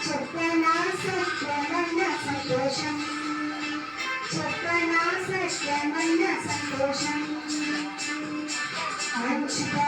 చెప్పనా సత్యమైన సంతోషం చెప్పనా సత్యమైన సంతోషం అనుచిత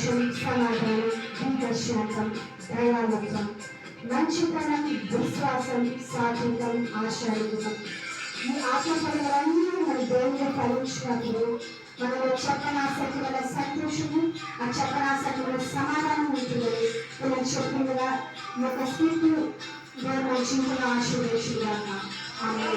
సంతోషం సమాధానం దీర్ఘశాంతం దయాలత్వం మంచితనం విశ్వాసం సాత్వికం ఆశాయుతం ఈ ఆత్మఫలములన్నీ మన దేవుడు ఫలించినప్పుడు మనలో చెప్పనాసక్తి చెప్పనాసక్తుల సంతోషము ఆ చెప్పనాసక్తి చెప్పనాసక్తుల సమాధానం ఉంటుందని మనం చెప్పిందిగా ఈ యొక్క స్థితి మన జీవితంలో ఆశీర్వదించుగాక ఆమె